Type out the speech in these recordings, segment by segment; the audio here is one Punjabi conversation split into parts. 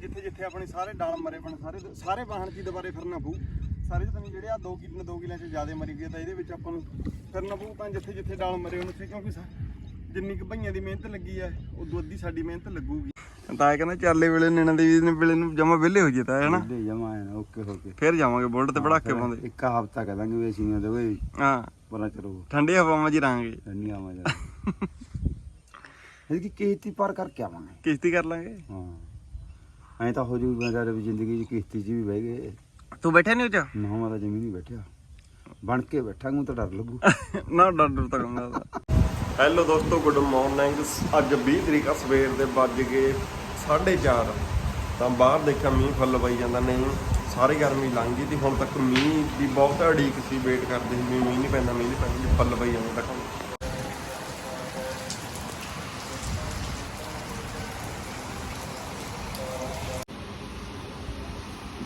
ਜਿੱਥੇ ਜਿੱਥੇ ਆਪਣੇ ਸਾਰੇ ਡਾਲ ਮਰੇ ਬਣ ਸਾਰੇ ਸਾਰੇ ਵਾਹਣ ਚ ਦੁਬਾਰੇ ਫਿਰਨਾ ਪਊ। ਸਾਰੇ ਤਾਂ ਜਿਹੜੇ ਆ 2 ਕਿੱਲੇ 2 ਕਿੱਲਿਆਂ ਚ ਜ਼ਿਆਦਾ ਮਰੀ ਗਏ ਤਾਂ ਇਹਦੇ ਵਿੱਚ ਆਪਾਂ ਨੂੰ ਫਿਰਨਾ ਪਊ ਤਾਂ ਜਿੱਥੇ ਜਿੱਥੇ ਡਾਲ ਮਰੇ ਉਹਨੂੰ ਉੱਥੇ ਕਿਉਂਕਿ ਜਿੰਨੀ ਕੁ ਭਈਆਂ ਦੀ ਮਿਹਨਤ ਲੱਗੀ ਆ ਉਦੋਂ ਅੱਧੀ ਸਾਡੀ ਮਿਹਨਤ ਲੱਗੂਗੀ। ਤਾਂ ਇਹ ਕਹਿੰਦਾ ਚਾਲੇ ਵੇਲੇ ਨੈਣਾ ਦੇ ਵੇਲੇ ਨੂੰ ਜਮਾ ਵਿਹਲੇ ਹੋ ਜੇ ਤਾਂ ਹੈ ਨਾ ਦੇ ਜਮਾ ਹੈ ਓਕੇ ਹੋ ਕੇ ਫੇਰ ਜਾਵਾਂਗੇ ਬੁਲਟ ਤੇ ਪੜਾਕੇ ਪਾਉਂਦੇ। ਇੱਕ ਹਫਤਾ ਕਹਾਂਗੇ ਵੀ ਅਸੀਂ ਨੇ ਦੋਵੇਂ ਹਾਂ। ਬਣਾ ਚਲੋ ਠੰਡੇ ਹਵਾਵਾਂ 'ਚ ਹੀ ਰਹਾਂਗੇ ਨਹੀਂ ਆਵਾਂ ਜਾ ਇਹ ਕੀ ਕਿਸ਼ਤੀ ਪਾਰ ਕਰਕੇ ਆਵਾਂਗੇ। ਕਿਸ਼ਤੀ ਕਰ ਲਾਂਗੇ। ਹਾਂ। ਐਂ ਤਾਂ ਹੋ ਜੂ ਮੇਰੇ ਵੀ ਜ਼ਿੰਦਗੀ 'ਚ ਕਿਸ਼ਤੀ 'ਚ ਵੀ ਬਹਿ ਗਏ। ਤੂੰ ਬੈਠਿਆ ਨਹੀਂ ਉੱਚ? ਨਾ ਮੈਂ ਤਾਂ ਜਮੀ ਨਹੀਂ ਬੈਠਿਆ। ਬਣ ਕੇ ਬੈਠਾਂਗਾ ਤਾਂ ਡਰ ਲੱਗੂ। ਨਾ ਡਰ ਡਰ ਤਾਂ ਕਹੂੰਗਾ ਹੈਲੋ ਦੋਸਤੋ ਗੁੱਡ ਮਾਰਨਿੰਗ ਅੱਜ 20 ਤਰੀਕ ਆ ਸਵੇਰ ਦੇ ਵੱਜ ਗਏ 4:30 ਤਾਂ ਬਾਹਰ ਦੇਖਿਆ ਮੀਂਹ ਫੁੱਲ ਪਈ ਜਾਂਦਾ। ਨਹੀਂ ਸਾਰੀ ਗਰਮੀ ਲੰਘ ਗਈ ਤੇ ਹੁਣ ਤੱਕ ਮੀਂਹ ਦੀ ਬਹੁਤ ਅੜੀਕ ਸੀ। ਵੇਟ ਕਰਦੇ ਸੀ। ਮੀਂਹ ਨਹੀਂ ਪੈਂਦਾ ਮੀਂਹ ਨਹੀਂ ਪੈਂਦਾ। ਫੁੱਲ ਪਈ ਜਾਂਦੇ। ਤੱਕ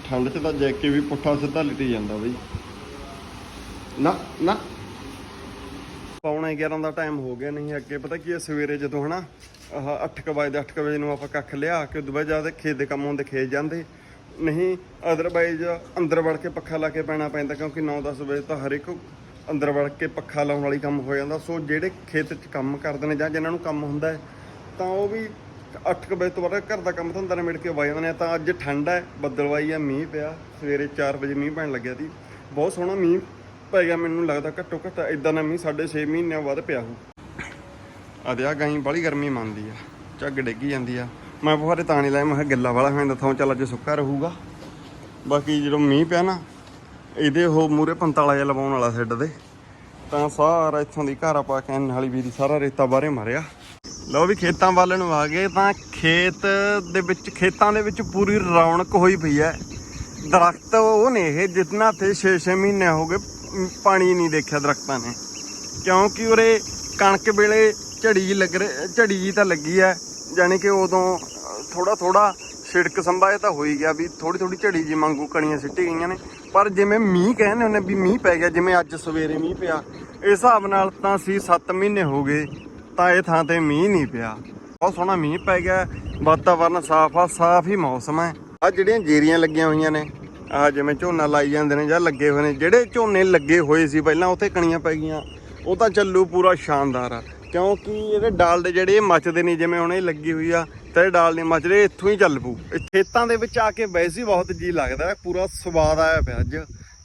ਠੰਡ 'ਚ ਤਾਂ ਜੈਕੇ ਵੀ ਪੁੱਠਾ ਸਿੱਧਾ ਲਿਟੀ ਜਾਂਦਾ ਬਈ। ਨਾ ਨਾ। ਪੌਣੇ 11 ਦਾ ਟਾਈਮ ਹੋ ਗਿਆ ਨਹੀਂ ਅੱਗੇ। ਪਤਾ ਕੀ ਹੈ, ਸਵੇਰੇ ਜਦੋਂ ਹਨਾ, ਆਹ 8 ਵਜੇ ਦੇ 8 ਵਜੇ ਨੂੰ ਆਪਾਂ ਕੱਖ ਲਿਆ ਕੇ ਉਦੋਂ ਬਾਅਦ ਜਾ ਕੇ ਖੇਤ ਦੇ ਕੰਮ ਹੁੰਦੇ ਖੇਤ ਜਾਂਦੇ। ਨਹੀਂ ਅਦਰਵਾਈਜ਼ ਅੰਦਰ ਵੜ ਕੇ ਪੱਖਾ ਲਾ ਕੇ ਪੈਣਾ ਪੈਂਦਾ ਕਿਉਂਕਿ 9-10 ਵਜੇ ਤਾਂ ਹਰ ਇੱਕ ਅੰਦਰ ਵੜ ਕੇ ਪੱਖਾ ਲਾਉਣ ਵਾਲੀ ਕੰਮ ਹੋ ਜਾਂਦਾ। ਸੋ ਜਿਹੜੇ ਖੇਤ 'ਚ ਕੰਮ ਕਰਦੇ ਨੇ ਜਾਂ ਜਿਨ੍ਹਾਂ ਨੂੰ ਕੰਮ ਹੁੰਦਾ ਤਾਂ ਉਹ ਵੀ 8 ਵਜੇ ਤੋਂ ਬਾਅਦ ਘਰ ਦਾ ਕੰਮ ਧੰਦਾ ਨਿਬੜ ਕੇ ਵਜ ਜਾਂਦੇ ਨੇ, ਤਾਂ ਅੱਜ ਠੰਡ ਹੈ ਬੱਦਲਵਾਈ ਆ, ਮੀਂਹ ਪਿਆ, ਸਵੇਰੇ 4 ਵਜੇ ਮੀਂਹ ਪੈਣ ਲੱਗਿਆ ਸੀ। ਬਹੁਤ ਸੋਹਣਾ ਮੀਂਹ ਪੈ ਗਿਆ, ਮੈਨੂੰ ਲੱਗਦਾ ਘੱਟੋ ਘੱਟ ਇਦਾਂ ਦਾ ਮੀਂਹ ਸਾਡੇ 6 ਮਹੀਨਿਆਂ ਬਾਅਦ ਪਿਆ ਹੋਊ। ਅਦੇ ਆ ਗਾਈ ਬੜੀ ਗਰਮੀ ਮੰਨਦੀ ਆ, ਝੱਗ ਡਿੱਗੀ ਜਾਂਦੀ ਆ। ਮੈਂ ਬੁਹਾਰੇ ਤਾਂ ਨਹੀਂ ਲਾਇਆ, ਮੈਂ ਕਿਹਾ ਗਿੱਲਾ ਵਾਲਾ ਹੋਇਆ ਥਾਂ ਚੱਲ ਅੱਜ ਸੁੱਕਾ ਰਹੂਗਾ। ਬਾਕੀ ਜਦੋਂ ਮੀਂਹ ਪਿਆ ਨਾ, ਇਹਦੇ ਉਹ ਮੂਰੇ ਪੰਤਾਲਾ ਜਿਹਾ ਲਵਾਉਣ ਵਾਲਾ ਸੈੱਡ ਦੇ, ਤਾਂ ਸਾਰਾ ਇੱਥੋਂ ਦੀ ਘਾਰਾ ਪਾ ਕੇ ਨਾਲੀ ਵੀ ਦੀ ਸਾਰਾ ਰੇਤਾ ਬਾਹਰੇ ਮਾਰਿਆ। ਲਓ ਵੀ ਖੇਤਾਂ ਵੱਲ ਨੂੰ ਆ ਗਏ ਤਾਂ ਖੇਤ ਦੇ ਵਿੱਚ, ਖੇਤਾਂ ਦੇ ਵਿੱਚ ਪੂਰੀ ਰੌਣਕ ਹੋਈ ਪਈ ਹੈ। ਦਰਖਤ ਉਹ ਨੇ ਇਹ ਜਿਤਨਾ ਤੇ 6-6 ਮਹੀਨੇ ਹੋ ਗਏ ਪਾਣੀ ਨਹੀਂ ਦੇਖਿਆ ਦਰਖਤਾਂ ਨੇ। ਕਿਉਂਕਿ ਉਰੇ ਕਣਕ ਵੇਲੇ ਝੜੀ ਜਿਹੀ ਲੱਗ ਰਹੀ ਝੜੀ ਜੀ ਤਾਂ ਲੱਗੀ ਹੈ। ਯਾਨੀ ਕਿ ਉਦੋਂ ਥੋੜਾ ਥੋੜਾ ਛਿੜਕ ਸੰਭਾਏ ਤਾਂ ਹੋਈ ਗਿਆ ਵੀ ਥੋੜੀ ਥੋੜੀ ਝੜੀ ਜੀ ਮੰਗੂ ਕਣੀਆਂ ਸਿੱਟੀ ਗਈਆਂ ਨੇ। ਪਰ ਜਿਵੇਂ ਮੀਂਹ ਕਹਿੰਦੇ ਹੁੰਦੇ ਵੀ ਮੀਂਹ ਪੈ ਗਿਆ, ਜਿਵੇਂ ਅੱਜ ਸਵੇਰੇ ਮੀਂਹ ਪਿਆ, ਇਸ ਹਿਸਾਬ ਨਾਲ ਤਾਂ ਸੀ 7 ਮਹੀਨੇ ਹੋ ਗਏ ਤਾਂ ਇਹ ਥਾਂ ਤੇ ਮੀਂਹ ਨਹੀਂ ਪਿਆ। ਬਹੁਤ ਸੋਹਣਾ ਮੀਂਹ ਪੈ ਗਿਆ। ਵਾਤਾਵਰਨ ਸਾਫ਼ ਆ, ਸਾਫ਼ ਹੀ ਮੌਸਮ ਹੈ ਆ ਜਿਹੜੀਆਂ ਜੇਰੀਆਂ ਲੱਗੀਆਂ ਹੋਈਆਂ ਨੇ ਆ ਜਿਵੇਂ ਝੋਨਾ ਲਾਈ ਜਾਂਦੇ ਨੇ ਜਾਂ ਲੱਗੇ ਹੋਏ ਨੇ, ਜਿਹੜੇ ਝੋਨੇ ਲੱਗੇ ਹੋਏ ਸੀ ਪਹਿਲਾਂ ਉੱਥੇ ਕਣੀਆਂ ਪੈ ਗਈਆਂ। ਉਹ ਤਾਂ ਚੱਲੂ ਪੂਰਾ ਸ਼ਾਨਦਾਰ ਆ। ਕਿਉਂਕਿ ਇਹਦੇ ਡਾਲ ਦੇ ਜਿਹੜੇ ਮੱਚਦੇ ਨਹੀਂ, ਜਿਵੇਂ ਹੁਣ ਇਹ ਲੱਗੀ ਹੋਈ ਆ, ਤੇ ਇਹ ਡਾਲ ਨਹੀਂ ਮੱਚਦੇ ਇੱਥੋਂ ਹੀ ਚੱਲ ਪੂ ਇਹ ਖੇਤਾਂ ਦੇ ਵਿੱਚ ਆ ਕੇ ਵੈਸੇ ਹੀ ਬਹੁਤ ਜੀ ਲੱਗਦਾ, ਪੂਰਾ ਸਵਾਦ ਆਇਆ ਪਿਆ ਅੱਜ।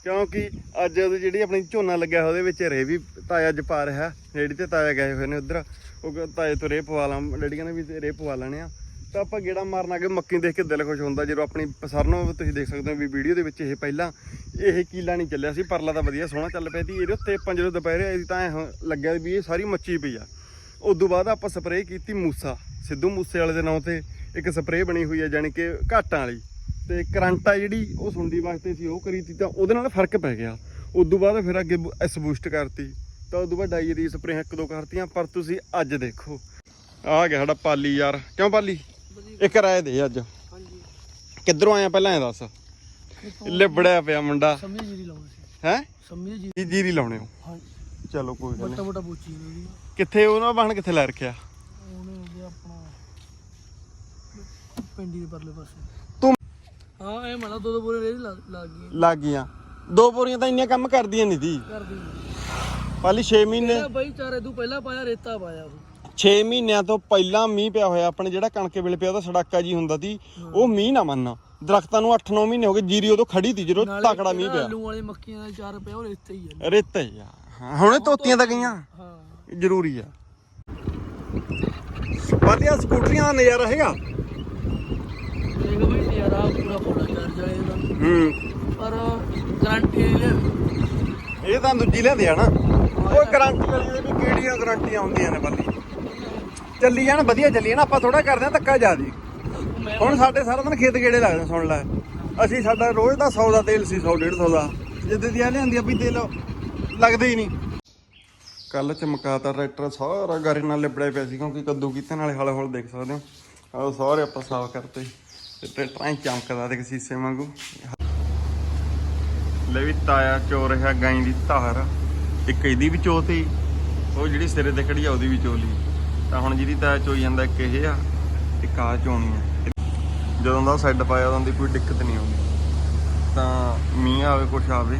ਕਿਉਂਕਿ ਅੱਜ ਜਿਹੜੀ ਆਪਣੀ ਝੋਨਾ ਲੱਗਿਆ ਉਹਦੇ ਵਿੱਚ ਰੇ ਵੀ ਤਾਇਆ ਅੱਜ ਪਾ ਰਿਹਾ ਰੇੜੀ ਤੇ ਤਾਇਆ ਗਏ ਹੋਏ ਨੇ ਉਧਰ। ਉਹ ਕਹਿੰਦਾ, ਤਾਏ ਤੋਂ ਰੇ ਪਵਾ ਲਾਂ। ਡੈਡੀਆਂ ਨੇ ਵੀ ਰੇ ਪਵਾ ਲੈਣੇ ਆ। ਤਾਂ ਆਪਾਂ ਗੇੜਾ ਮਾਰਨ ਆ ਮੱਕੀ ਦੇਖ ਕੇ ਦਿਲ ਖੁਸ਼ ਹੁੰਦਾ, ਜਦੋਂ ਆਪਣੀ ਪਸਰਨੋਂ ਤੁਸੀਂ ਦੇਖ ਸਕਦੇ ਹੋ ਵੀ ਵੀਡੀਓ ਦੇ ਵਿੱਚ ਇਹ ਪਹਿਲਾਂ ਇਹ ਕੀਲਾ ਨਹੀਂ ਚੱਲਿਆ ਸੀ, ਪਰਲਾ ਤਾਂ ਵਧੀਆ ਸੋਹਣਾ ਚੱਲ ਪਿਆ ਸੀ। ਇਹਦੇ ਉੱਤੇ ਆਪਾਂ ਜਦੋਂ ਦੁਪਹਿਰੇ ਆਈ ਤਾਂ ਐਂ ਲੱਗਿਆ ਵੀ ਇਹ ਸਾਰੀ ਮੱਚੀ ਪਈ ਆ। ਉਦੋਂ ਬਾਅਦ ਆਪਾਂ ਸਪਰੇਅ ਕੀਤੀ ਮੂਸਾ, ਸਿੱਧੂ ਮੂਸੇ ਵਾਲੇ ਦੇ ਨਾਂ ਤੇ ਇੱਕ ਸਪਰੇਅ ਬਣੀ ਹੋਈ ਹੈ ਜਾਣੀ ਕਿ ਘਾਟਾਂ ਵਾਲੀ। ਤੇ ਕਰੰਟ ਆ ਜਿਹੜੀ, ਉਹ ਸੁੰਡੀ ਵਾਸਤੇ ਸੀ, ਉਹ ਕਰੀ ਤੀ ਤਾਂ ਉਹਦੇ ਨਾਲ ਫ਼ਰਕ ਪੈ ਗਿਆ। ਉਦੋਂ ਬਾਅਦ ਫਿਰ ਅੱਗੇ ਐਸ ਬੂਸਟ ਕਰਤੀ। ਤਾਂ ਉਦੋਂ ਬਾਅਦ ਡਾਈ ਦੀ ਸਪਰੇਅ ਇੱਕ ਦੋ ਕਰਤੀਆਂ ਪਰ ਤੁਸੀਂ ਅੱਜ ਦੇਖੋ। ਆ ਗਿਆ ਸਾਡਾ ਪਾਲੀ ਯਾਰ। ਕਿਉਂ ਪਾਲੀ? ਇੱਕ ਰਾਏ ਦੇ ਅੱਜ। ਹਾਂਜੀ। ਕਿੱਧਰੋਂ ਆਇਆ ਪਹਿਲਾਂ ਇਹ ਦੱਸ? ਲਿਬੜਿਆ ਪਿਆ ਮੁੰਡਾ। ਸਮਝੀ ਜੀਰੀ ਲਾਉਣੀ ਸੀ। ਹੈ? ਸਮਝੀ ਜੀ ਜੀ ਜੀਰੀ ਲਾਉਣੇ ਹੋ ਹਾਂਜੀ। ਚਲੋ ਕੋਈ ਗੱਲ ਮੋਟਾ ਮੋਟਾ ਬੂਚੀ ਕਿੱਥੇ ਉਹਨਾਂ ਬਾਹਣ ਕਿੱਥੇ ਲੈ ਰੱਖਿਆ? ਉਹਨੇ ਉਹਦੇ ਆਪਣਾ ਪਿੰਡੀ ਦੇ ਪਰਲੇ ਪਾਸੇ। ਤੂੰ ਹਾਂ ਇਹ ਮਨਾ ਦੋ ਦੋ ਬੋਰੇ ਰੇੜੀ ਲੱਗ ਲੱਗ ਗਈ ਲੱਗ ਗਈਆਂ। ਦੋ ਬੋਰੀਆਂ ਤਾਂ ਇੰਨੀਆਂ ਕੰਮ ਕਰਦੀਆਂ ਨਹੀਂ ਦੀ ਪਾਲੀ 6 ਮਹੀਨੇ ਬਈ ਚਾਰੇ ਤੂੰ ਪਹਿਲਾਂ ਪਾਇਆ ਰੇਤਾ ਪਾਇਆ ਉਹ 6 ਮਹੀਨਿਆਂ ਤੋਂ ਪਹਿਲਾਂ ਮੀਂਹ ਪਿਆ ਹੋਇਆ ਆਪਣੇ ਜਿਹੜਾ ਕਣਕੇ ਵੇਲੇ ਪਿਆ ਉਹਦਾ ਸੜਾਕਾ ਜੀ ਹੁੰਦਾ ਸੀ ਉਹ ਮੀਂਹ ਨਾ ਮੰਨਣਾ ਦਰਖਤਾਂ ਨੂੰ 8-9 ਮਹੀਨੇ ਹੋ ਗਏ ਜੀਰੀ ਉਦੋਂ ਖੜੀ ਸੀ ਜਦੋਂ ਨਾਲੇ ਤਕੜਾ ਮੀਂਹ ਜਿਹੜਾ ਪਿਆ। ਆਲੂ ਵਾਲੇ ਮੱਕੀਆਂ ਦਾ ਚਾਰ ਪਿਆ ਉਹ ਰੇਤੇ ਹੀ ਆ। ਰੇਤਾ ਹੀ ਆ। ਹਾਂ, ਹੁਣੇ ਧੋਤੀਆਂ ਤਾਂ ਗਈਆਂ। ਹਾਂ। ਜ਼ਰੂਰੀ ਆ। ਵਧੀਆ ਸਕੂਟਰੀਆਂ ਦਾ ਨਜ਼ਾਰਾ ਹੈਗਾ। ਦੇਖ ਬਈ ਨਜ਼ਾਰਾ ਪੂਰਾ ਪੂਰਾ ਚਾਰਜ ਦਾ ਹੂੰ। ਪਰ ਗਾਰੰਟੀ ਇਹ ਤਾਂ ਦੂਜੀ ਲਿਆਂਦੇ ਆ ਨਾ। ਉਹ ਗਾਰੰਟੀ ਵਾਲੀ ਦੇ ਵੀ ਕਿਹੜੀਆਂ ਗਾਰੰਟੀਆਂ ਹੁੰਦੀਆਂ ਨੇ ਬੱਲੀ ਚੱਲੀ ਜਾਣ, ਵਧੀਆ ਚੱਲੀ ਜਾਣ, ਆਪਾਂ ਥੋੜਾ ਕਰਦੇ ਆ ਧੱਕਾ ਜ਼ਿਆਦੀ। ਹੁਣ ਸਾਡੇ ਸਾਰਾ ਦਿਨ ਖੇਤ ਗੇੜੇ ਲੱਗਦੇ ਸੁਣ ਲੈ। ਅਸੀਂ ਸਾਡਾ ਰੋਜ਼ ਦਾ 100 ਦਾ ਤੇਲ ਸੀ 100 150 ਦਾ। ਜਿੱਦੇ ਦੀ ਆ ਲਿਆਂਦੀ ਆ ਵੀ ਤੇਲ ਲੱਗਦੇ ਹੀ ਨਹੀਂ। ਕੱਲ ਚਮਕਾਤਾ ਟਰੈਕਟਰ ਸਾਰਾ ਗਾਰੇ ਨਾਲ ਲਿਬੜਿਆ ਪਿਆ ਸੀ, ਕਿਉਂਕਿ ਕੱਦੂ ਕੀਤੇ ਨਾਲ ਹੌਲੇ ਹੌਲੇ ਦੇਖ ਸਕਦੇ ਹੋ। ਆਹ ਸਾਰੇ ਆਪਾਂ ਸਾਫ਼ ਕਰਤੇ। ਤੇ ਟਰੈਕਟਰਾਂ ਹੀ ਚਮਕਦਾ ਤੇ ਸੀਸੇ ਵਾਂਗੂ। ਲੈ ਵੀ ਤਾਇਆ ਚੋ ਰਿਹਾ ਗਾਂ ਦੀ ਧਾਰ। ਇੱਕ ਇਹਦੀ ਵੀ ਚੋਤੀ ਉਹ ਜਿਹੜੀ ਸਿਰੇ ਤੇ ਖੜੀ ਆ ਉਹਦੀ ਵੀ ਚੋਲੀ ਤਾਂ ਹੁਣ ਜਿਹਦੀ ਤਾਇਆ ਚੋਈ ਜਾਂਦਾ ਇੱਕ ਇਹ ਆ ਇੱਕ ਆ ਚੋਣੀ ਆ। ਜਦੋਂ ਦਾ ਸੈੱਡ ਪਾਇਆ, ਉਦੋਂ ਦੀ ਕੋਈ ਦਿੱਕਤ ਨਹੀਂ ਆਉਂਦੀ। ਤਾਂ ਮੀਂਹ ਆਵੇ, ਕੁਛ ਆਵੇ,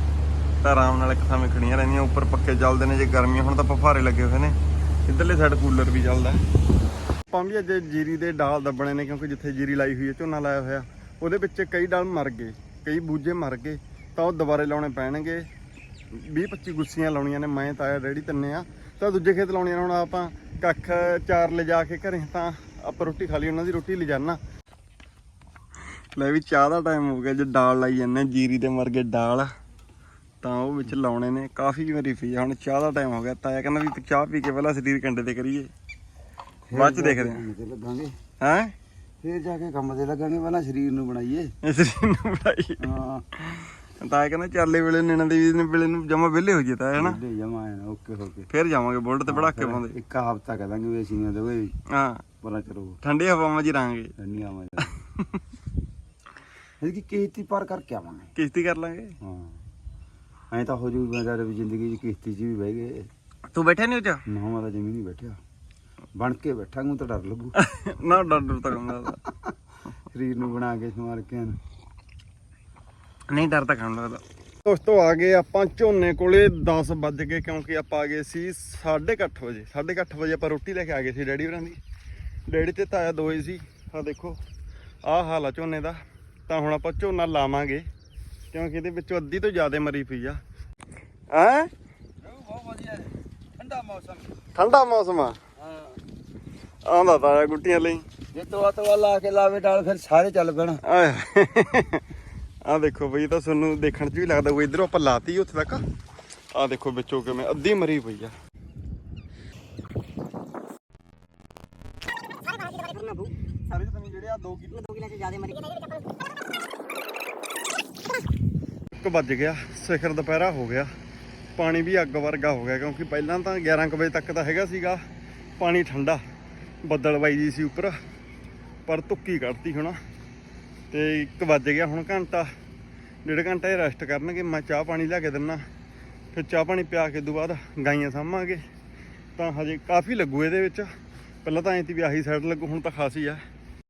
ਤਾਂ ਆਰਾਮ ਨਾਲ ਇੱਕ ਥਾਵੇਂ ਖੜੀਆਂ ਰਹਿੰਦੀਆਂ। ਉੱਪਰ ਪੱਕੇ ਚੱਲਦੇ ਨੇ, ਜੇ ਗਰਮੀਆਂ ਹੁਣ ਤਾਂ ਪਫਾਰੇ ਲੱਗੇ ਹੋਏ ਨੇ। ਇੱਧਰਲੇ ਸਾਈਡ ਕੂਲਰ ਵੀ ਚੱਲਦਾ। ਆਪਾਂ ਵੀ ਅੱਜ ਜੀਰੀ ਦੇ ਡਾਲ ਦੱਬਣੇ ਨੇ, ਕਿਉਂਕਿ ਜਿੱਥੇ ਜੀਰੀ ਲਾਈ ਹੋਈ ਹੈ ਝੋਨਾ ਲਾਇਆ ਹੋਇਆ। ਉਹਦੇ ਵਿੱਚ ਕਈ ਡਾਲ ਮਰ ਗਏ, ਕਈ ਬੂਝੇ ਮਰ ਗਏ, ਤਾਂ ਉਹ ਦੁਬਾਰੇ ਲਾਉਣੇ ਪੈਣਗੇ। 20 25 ਗੁੱਸੀਆਂ ਲਾਉਣੀਆਂ ਨੇ ਮੈਂ ਤਾਇਆ ਡੈਡੀ ਤਿੰਨੇ ਆ। ਤਾਂ ਦੂਜੇ ਖੇਤ ਲਾਉਣੀਆਂ ਨੇ ਹੁਣ ਆਪਾਂ ਕੱਖ ਚਾਰ ਲੈ ਜਾ ਕੇ ਘਰੇ ਤਾਂ ਆਪਾਂ ਰੋਟੀ ਖਾ ਲਈ ਉਹਨਾਂ ਦੀ ਰੋਟੀ ਲੈ ਜਾਣਾ ਲੈ ਵੀ ਚਾਹ ਦਾ ਟਾਈਮ ਹੋ ਗਿਆ ਜੇ ਡਾਲ ਲਾਈ ਜਾਂਦੇ ਜੀਰੀ ਦੇ ਮਰ ਗਏ ਡਾਲ ਤਾਂ ਉਹ ਵਿੱਚ ਲਾਉਣੇ ਨੇ। ਕਾਫੀ ਪਈ ਆ ਹੁਣ ਚਾਹ ਦਾ ਟਾਈਮ ਹੋ ਗਿਆ ਤਾਇਆ ਕਹਿੰਦਾ ਵੀ ਚਾਹ ਪੀ ਕੇ ਪਹਿਲਾਂ ਸਰੀਰ ਕੰਡੇ ਤੇ ਕਰੀਏ। ਬਾਅਦ ਚ ਦੇਖਦੇ ਤੇ ਲੱਗਾਂਗੇ। ਹਾਂ? ਹੈ ਫੇਰ ਜਾ ਕੇ ਕੰਮ ਤੇ ਲੱਗਾਂਗੇ ਪਹਿਲਾਂ ਸਰੀਰ ਨੂੰ ਬਣਾਈਏ। ਸਰੀਰ ਨੂੰ ਬਣਾਈ ਹਾਂ। ਤਾਇਆ ਕਹਿੰਦਾ ਚਾਲੇ ਵੇਲੇ ਨੈਣਾ ਦੇਵੀ ਦੇ ਵੇਲੇ ਨੂੰ ਜਮਾ ਵਿਹਲੇ ਹੋ ਜੇ ਤਾਂ ਹੈ ਨਾ? ਲੈ ਜਮਾ ਓਕੇ ਹੋ ਕੇ। ਫੇਰ ਜਾਵਾਂਗੇ ਬੁਲਟ ਤੇ ਪੜਾਕੇ ਪਾਉਂਦੇ। ਇੱਕ ਹਫਤਾ ਕਹਿ ਦਾਂਗੇ ਵੀ ਅਸੀਂ ਨਾ ਦੋਵੇਂ ਹਾਂ। ਪਰਾਂ ਚਲੋ ਠੰਡੀ ਹਵਾਵਾਂ 'ਚ ਹੀ ਰਹਾਂਗੇ। ਨਹੀਂ ਆਵਾਂਗੇ ਇਹ ਕੀ ਕਿਸ਼ਤੀ ਪਾਰ ਕਰਕੇ ਆਵਾਂਗੇ। ਕਿਸ਼ਤੀ ਕਰ ਲਾਂਗੇ। ਹਾਂ। ਐਂ ਤਾਂ ਹੋ ਜੂ ਮੇਰੇ ਵੀ ਜ਼ਿੰਦਗੀ 'ਚ ਕਿਸ਼ਤੀ 'ਚ ਵੀ ਬਹਿ ਗਏ। ਤੂੰ ਬੈਠਿਆ ਨਹੀਂ ਉੱਚ ਨਾ ਮੈਂ ਤਾਂ ਜਮੀ ਨਹੀਂ ਬੈਠਿਆ। ਬਣ ਕੇ ਬੈਠਾਂਗਾ ਤਾਂ ਡਰ ਲੱਗੂ। ਨਾ ਡਰ ਡਰ ਤਾਂ ਕਹੂੰਗਾ ਸਰੀਰ ਨੂੰ ਬਣਾ ਕੇ ਸਮਾਰ ਕੇ ਐਨ। ਨਹੀਂ ਡਰ ਤਾਂ ਖਾਣ ਲੱਗਦਾ। ਦੋਸਤੋ ਆ ਗਏ ਆਪਾਂ ਝੋਨੇ ਕੋਲੇ 10 ਵੱਜ ਗਏ ਕਿਉਂਕਿ ਆਪਾਂ ਆ ਗਏ ਸੀ 8:30 ਵਜੇ। 8:30 ਵਜੇ ਆਪਾਂ ਰੋਟੀ ਲੈ ਕੇ ਆ ਗਏ ਸੀ ਡੈਡੀ ਹੋਰਾਂ ਦੀ। ਡੈਡੀ ਤੇ ਤਾਇਆ ਦੋਏ ਸੀ। ਆ ਦੇਖੋ ਆਹ ਹਾਲ ਆ ਝੋਨੇ ਦਾ। ਤਾਂ ਹੁਣ ਆਪਾਂ ਝੋਨਾ ਲਾਵਾਂਗੇ ਕਿਉਂਕਿ ਇਹਦੇ ਵਿੱਚੋਂ ਅੱਧੀ ਤੋਂ ਜ਼ਿਆਦਾ ਮਰੀ ਪਈ ਆ। ਹੈ? ਬਹੁਤ ਵਧੀਆ ਠੰਡਾ ਮੌਸਮ ਠੰਡਾ ਮੌਸਮ ਆ। ਹਾਂ ਆਉਂਦਾ ਤਾਇਆ ਗੁੱਟੀਆਂ ਲਈ। ਜੇ ਤੋਆ ਤੋਆ ਲਾ ਕੇ ਲਾਵੇ ਡਾਲ ਫਿਰ ਸਾਰੇ ਚੱਲ ਪੈਣ। ਆਏ ਆ ਦੇਖੋ ਬਈ ਤਾਂ ਤੁਹਾਨੂੰ ਦੇਖਣ 'ਚ ਵੀ ਲੱਗਦਾ ਕੋਈ ਇਧਰੋਂ ਆਪਾਂ ਲਾਤੀ ਉੱਥੇ ਤੱਕ। ਆ ਦੇਖੋ ਵਿੱਚੋਂ ਕਿਵੇਂ ਅੱਧੀ ਮਰੀ ਪਈ ਆ। ਸਾਰੇ ਤਾਂ ਜਿਹੜੇ ਆ 2 ਕਿਲੋ 2 ਕਿਲੋ ਚ ਜ਼ਿਆਦਾ ਮਰੀ ਇੱਕ ਵੱਜ ਗਿਆ, ਸਿਖਰ ਦੁਪਹਿਰਾ ਹੋ ਗਿਆ। ਪਾਣੀ ਵੀ ਅੱਗ ਵਰਗਾ ਹੋ ਗਿਆ, ਕਿਉਂਕਿ ਪਹਿਲਾਂ ਤਾਂ 11 ਕੁ ਵਜੇ ਤੱਕ ਤਾਂ ਹੈਗਾ ਸੀਗਾ। ਪਾਣੀ ਠੰਡਾ, ਬੱਦਲ ਬਾਈ ਜੀ ਸੀ ਉੱਪਰ, ਪਰ ਧੁੱਕੀ ਕੱਢਤੀ ਹੁਣ। ਤੇ 1 ਵੱਜ ਗਿਆ ਹੁਣ ਘੰਟਾ। ਡੇਢ ਘੰਟਾ ਇਹ ਰੈਸਟ ਕਰਨਗੇ, ਮੈਂ ਚਾਹ ਪਾਣੀ ਲਿਆ ਕੇ ਦਿੰਨਾ। ਫਿਰ ਚਾਹ ਪਾਣੀ ਪਿਆ ਕੇ ਤੋਂ ਬਾਅਦ ਗਾਈਆਂ ਸਾਂਭਾਂਗੇ। ਤਾਂ ਹਜੇ ਕਾਫੀ ਲੱਗੂ ਇਹਦੇ ਵਿੱਚ। ਪਹਿਲਾਂ ਤਾਂ ਐਂ ਤੀ ਵੀ ਆਹੀ ਸਾਈਡ ਲੱਗੂ, ਹੁਣ ਤਾਂ ਖਾਸੀ ਆ।